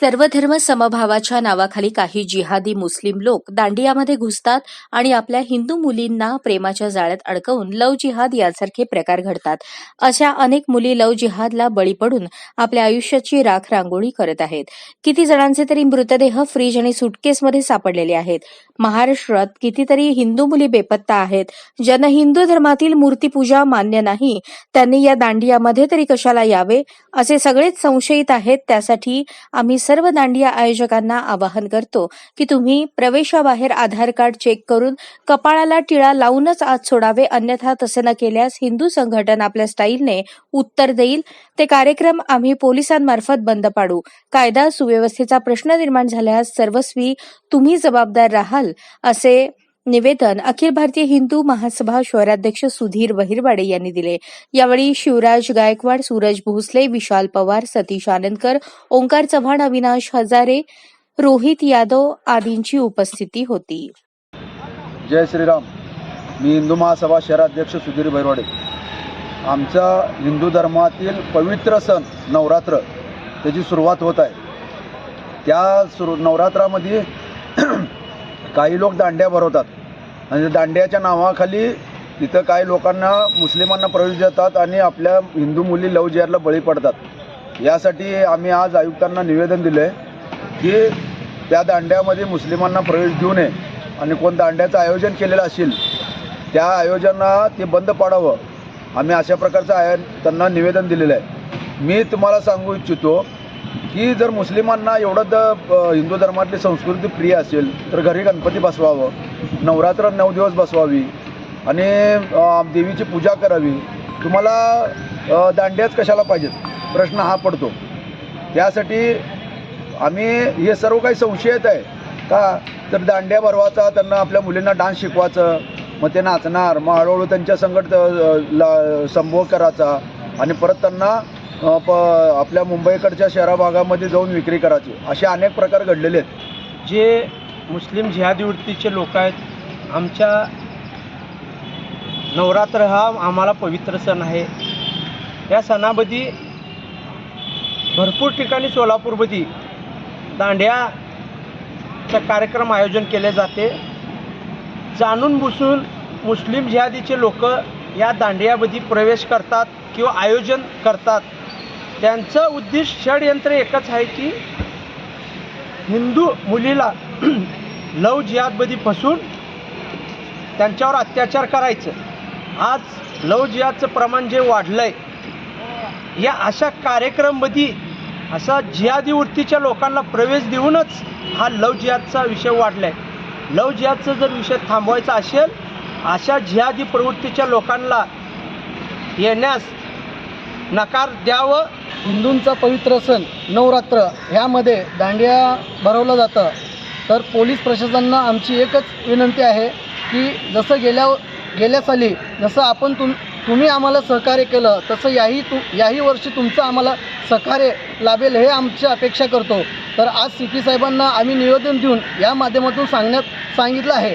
सर्वधर्म समभावाच्या नावाखाली काही जिहादी मुस्लिम लोक दांडियामध्ये घुसतात आणि आपल्या हिंदू मुलींना प्रेमाच्या जाळ्यात अडकवून लव जिहाद यासारखे प्रकार घडतात. अशा अनेक मुली लव जिहादला बळी पडून आपल्या आयुष्याची राख रांगोळी करत आहेत. किती जणांचे तरी मृतदेह फ्रीज आणि सुटकेसमध्ये सापडलेले आहेत. महाराष्ट्रात कितीतरी हिंदू मुली बेपत्ता आहेत. ज्यांना हिंदू धर्मातील मूर्तीपूजा मान्य नाही. त्यांनी या दांडियामध्ये तरी कशाला यावे? असे सगळेच संशयित आहेत. त्यासाठी आम्ही सर्व दांडिया आयोजकांना आवाहन करतो की तुम्ही प्रवेशाबाहेर आधार कार्ड चेक करून कपाळाला टिळा लावूनच आत सोडावे अन्यथा तसे न केल्यास हिंदू संघटन आपल्या स्टाईलने उत्तर देईल. ते कार्यक्रम आम्ही पोलिसांमार्फत बंद पाडू. कायदा सुव्यवस्थेचा प्रश्न निर्माण झाल्यास सर्वस्वी तुम्ही जबाबदार राहाल असे निवेदन अखिल भारतीय हिंदू महासभा शहराध्यक्ष सुधीर बहिरवाडे यांनी दिले. यावेळी शिवराज गायकवाड सूरज भोसले विशाल पवार सतीश आनंदकर ओंकार चव्हाण अविनाश हजारे रोहित यादव आदींची उपस्थिती होती. जय श्रीराम. मी हिंदू महासभा शहराध्यक्ष सुधीर भैरवाडे आमचा हिंदू धर्मातील पवित्र सण नवरात्र त्याची सुरुवात होत आहे. त्या सुरू नवरात्रामध्ये काही लोक दांड्या भरवतात. आणि दांड्याच्या नावाखाली तिथं काही लोकांना मुस्लिमांना प्रवेश देतात आणि आपल्या हिंदू मुली लव जिहादला बळी पडतात. यासाठी आम्ही आज आयुक्तांना निवेदन दिलं आहे की त्या दांड्यामध्ये मुस्लिमांना प्रवेश देऊ नये आणि कोण दांड्याचं आयोजन केलेलं असेल त्या आयोजना ते बंद पाडावं. आम्ही अशा प्रकारचं आय त्यांना निवेदन दिलेलं आहे. मी तुम्हाला सांगू इच्छितो की जर मुस्लिमांना एवढं तर हिंदू धर्मातली संस्कृती प्रिय असेल तर घरी गणपती बसवावं नवरात्र नऊ दिवस बसवावी आणि देवीची पूजा करावी. तुम्हाला दांड्याच कशाला पाहिजेत? प्रश्न हा पडतो. त्यासाठी आम्ही हे सर्व काही संशयित आहे. का? तर दांड्या भरवायचा त्यांना आपल्या मुलींना डान्स शिकवायचं मग ते नाचणार मग हळूहळू त्यांच्या संकट ला संभोग करायचा आणि परत त्यांना प आपल्या मुंबईकडच्या शहरा भागामध्ये जाऊन विक्री करायची. असे अनेक प्रकार घडलेले आहेत. जे मुस्लिम जिहादी वृत्तीचे लोक आहेत आमच्या नवरात्र हा आम्हाला पवित्र सण आहे. या सणामध्ये भरपूर ठिकाणी सोलापूरमध्ये दांड्याचा कार्यक्रम आयोजन केले जाते. जाणून बुसून मुस्लिम जिहादीचे लोक या दांडियामध्ये प्रवेश करतात किंवा आयोजन करतात. त्यांचं उद्दिष्ट षडयंत्र एकच आहे की हिंदू मुलीला लव जिहादमध्ये फसून त्यांच्यावर अत्याचार करायचं. आज लव जिहादचं प्रमाण जे वाढलं आहे या अशा कार्यक्रममध्ये असा जिहादी वृत्तीच्या लोकांना प्रवेश देऊनच हा लव जिहादचा विषय वाढला आहे लव जिहादचा जर विषय थांबवायचा असेल अशा जिहादी प्रवृत्तीच्या लोकांना येण्यास नकार द्यावं. हिंदूंचा पवित्र सण नवरात्र ह्यामध्ये दांडिया भरवलं जातं. तर पोलीस प्रशासनानं आमची एकच विनंती आहे की जसं गेल्या गेल्या साली जसं आपण तुम तुम्ही आम्हाला सहकार्य केलं तसं याही तु याही वर्षी तुमचं आम्हाला सहकार्य लाभेल हे आमची अपेक्षा करतो. तर आज सी पी साहेबांना आम्ही निवेदन देऊन या माध्यमातून सांगण्यात सांगितलं आहे.